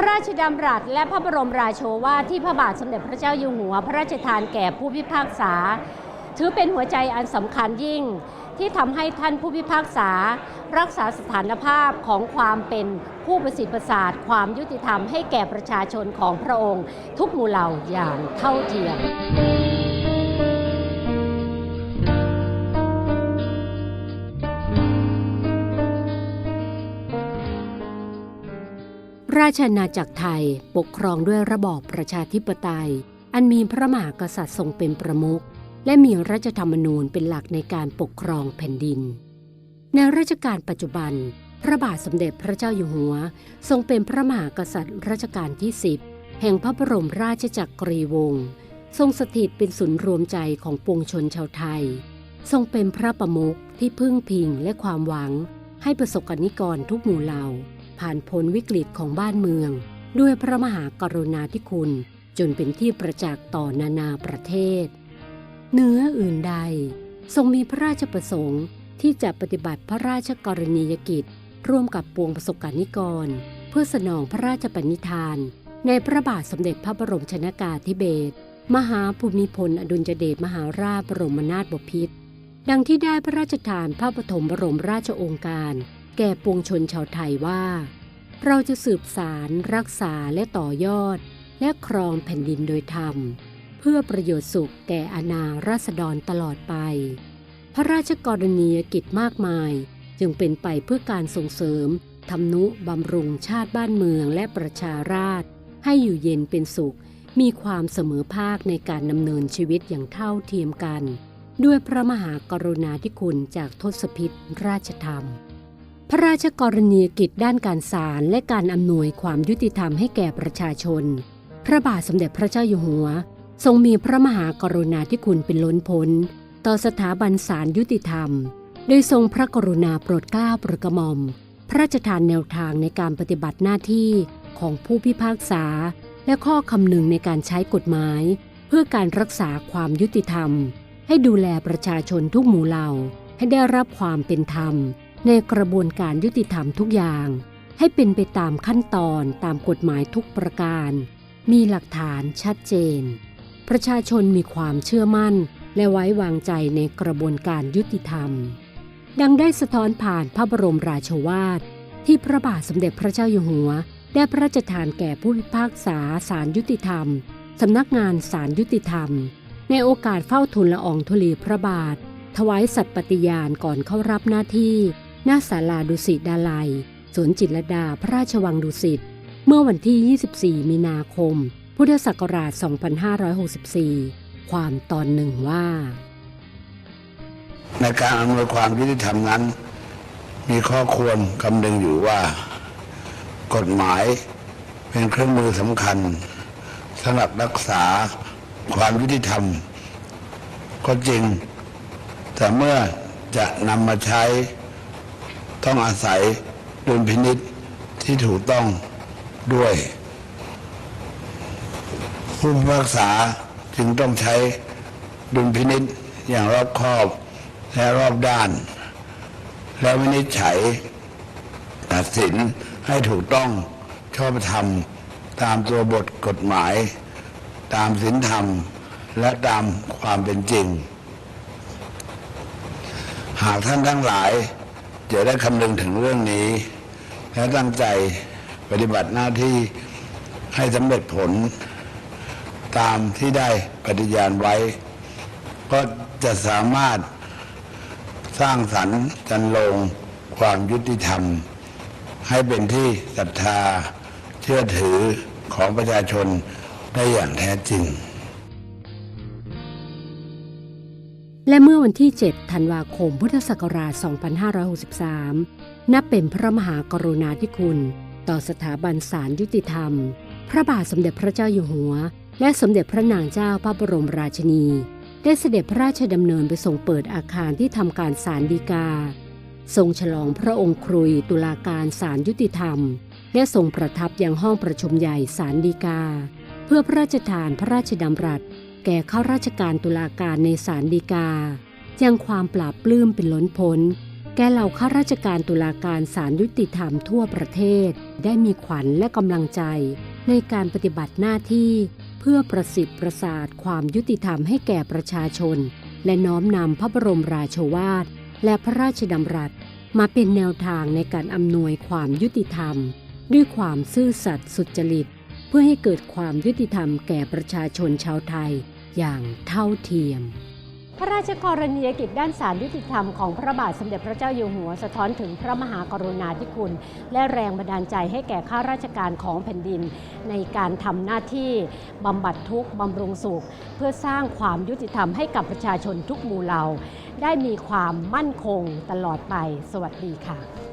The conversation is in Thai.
พระราชดำรัสและพระบรมราโชวาทที่พระบาทสมเด็จพระเจ้าอยู่หัว พระราชทานแก่ผู้พิพากษา ถือเป็นหัวใจอันสำคัญยิ่ง ที่ทำให้ท่านผู้พิพากษา รักษาสถานภาพของความเป็นผู้ประสิทธิ์ประสาทความยุติธรรมให้แก่ประชาชนของพระองค์ ทุกหมู่เหล่าอย่างเท่าเทียม ราชอาณาจักรไทยปกครองด้วยระบอบประชาธิปไตย อันมีพระมหากษัตริย์ทรงเป็นประมุขและมีรัฐธรรมนูญเป็นหลักในการปกครองแผ่นดิน ในรัชกาลปัจจุบัน พระบาทสมเด็จพระเจ้าอยู่หัว ทรงเป็นพระมหากษัตริย์รัชกาลที่ 10 แห่งพระบรมราชจักรีวงศ์ทรงสถิตเป็นศูนย์รวมใจของปวงชนชาวไทย ทรงเป็นพระประมุขที่พึ่งพิงและความหวังให้ประสบกนิกรทุกหมู่เหล่า ผ่านพ้นวิกฤตของบ้านเมือง ด้วยพระมหากรุณาธิคุณจนเป็นที่ประจักษ์ต่อนานาประเทศเหนืออื่นใด ทรงมีพระราชประสงค์ที่จะปฏิบัติพระราชกรณียกิจ ร่วมกับปวงประสบกนิกร เพื่อสนองพระราชปณิธาน ในพระบาทสมเด็จพระบรมชนากาธิเบศรมหาภูมิพลอดุลยเดชมหาราชบรมนาถบพิตรดังที่ได้พระราชทานพระปฐมบรมราชโองการ แก่ปวงชนชาวไทยว่า เราจะสืบสารรักษาและต่อยอด และครองแผ่นดินโดยธรรม เพื่อประโยชน์สุขแก่อาณาราษฎรตลอดไป พระราชกรณียกิจมากมาย จึงเป็นไปเพื่อการส่งเสริมทำนุบำรุงชาติบ้านเมืองและประชาราษฎรให้อยู่เย็นเป็นสุข มีความเสมอภาคในการดำเนินชีวิตอย่างเท่าเทียมกัน ด้วยพระมหากรุณาธิคุณจากทศพิษราชธรรม พระราชกรณียกิจด้านการศาลและการอำนวยความยุติธรรมให้แก่ประชาชน พระบาทสมเด็จพระเจ้าอยู่หัว ทรงมีพระมหากรุณาธิคุณเป็นล้นพ้น ต่อสถาบันศาลยุติธรรม โดยทรงพระกรุณาโปรดเกล้าโปรดกระหม่อม พระราชทานแนวทางในการปฏิบัติหน้าที่ของผู้พิพากษา และข้อคำนึงในการใช้กฎหมาย เพื่อการรักษาความยุติธรรม ให้ดูแลประชาชนทุกหมู่เหล่าให้ได้รับความเป็นธรรม ในกระบวนการยุติธรรมทุกอย่าง ให้เป็นไปตามขั้นตอนตามกฎหมายทุกประการ มีหลักฐานชัดเจน ประชาชนมีความเชื่อมั่น และไว้วางใจในกระบวนการยุติธรรม ดังได้สะท้อนผ่านพระบรมราโชวาท ที่พระบาทสมเด็จพระเจ้าอยู่หัว ได้พระราชทานแก่ผู้พิพากษาศาลยุติธรรมสำนักงานศาลยุติธรรม ในโอกาสเฝ้าทูลละอองธุลีพระบาท ถวายสัตย์ปฏิญาณก่อนเข้ารับหน้าที่ หน้าศาลาดุสิตดาลัย สวนจิตรดาพระราชวังดุสิต เมื่อวันที่ 24 มีนาคม พุทธศักราช 2564 ความตอนหนึ่งว่า ในการอำนวยความยุติธรรมนั้น มีข้อควรคำนึงอยู่ว่า กฎหมายเป็นเครื่องมือสำคัญสำหรับรักษาความยุติธรรม ก็จริง แต่เมื่อจะนำมาใช้ ต้องอาศัยดุลพินิษที่ถูกต้องด้วย ผู้พิพากษาจึงต้องใช้ดุลพินิษอย่างรอบคอบและรอบด้าน และวินิจฉัยตัดสินให้ถูกต้องชอบธรรม ตามตัวบทกฎหมาย ตามศีลธรรมและตามความเป็นจริง หากท่านทั้งหลาย จะได้คำนึงถึงเรื่องนี้ และตั้งใจปฏิบัติหน้าที่ให้สำเร็จผล ตามที่ได้ปฏิญาณไว้ ก็จะสามารถสร้างสรรค์จันลงความยุติธรรม ให้เป็นที่ศรัทธาเชื่อถือของประชาชนได้อย่างแท้จริง และเมื่อวันที่ 7 ธันวาคม พุทธศักราช 2563 นับเป็นพระมหากรุณาธิคุณ ต่อสถาบันศาลยุติธรรม พระบาทสมเด็จพระเจ้าอยู่หัว และสมเด็จพระนางเจ้าพระบรมราชินี ได้เสด็จพระราชดำเนินไปทรงเปิดอาคารที่ทำการศาลฎีกา ทรงฉลองพระองค์ครุยตุลาการศาลยุติธรรม และทรงประทับยังห้องประชุมใหญ่ศาลฎีกา เพื่อพระราชทานพระราชดำรัส แก่ข้าราชการตุลาการในศาลฎีกา ยังความปราบปลื้มเป็นล้นพ้น แก่เหล่าข้าราชการตุลาการศาลยุติธรรมทั่วประเทศ ได้มีขวัญและกำลังใจ ในการปฏิบัติหน้าที่ เพื่อประสิทธิ์ประสาทความยุติธรรมให้แก่ประชาชน และน้อมนำพระบรมราโชวาท และพระราชดำรัส มาเป็นแนวทางในการอำนวยความยุติธรรม ด้วยความซื่อสัตย์สุจริต เพื่อให้เกิดความยุติธรรมแก่ประชาชนชาวไทยอย่างเท่าเทียม พระราชกรณียกิจด้านสารยุติธรรมของพระบาทสมเด็จพระเจ้าอยู่หัวสะท้อนถึงพระมหากรุณาธิคุณ และแรงบันดาลใจให้แก่ข้าราชการของแผ่นดิน ในการทำหน้าที่บำบัดทุกข์บำรุงสุข เพื่อสร้างความยุติธรรมให้กับประชาชนทุกหมู่เหล่า ได้มีความมั่นคงตลอดไป สวัสดีค่ะ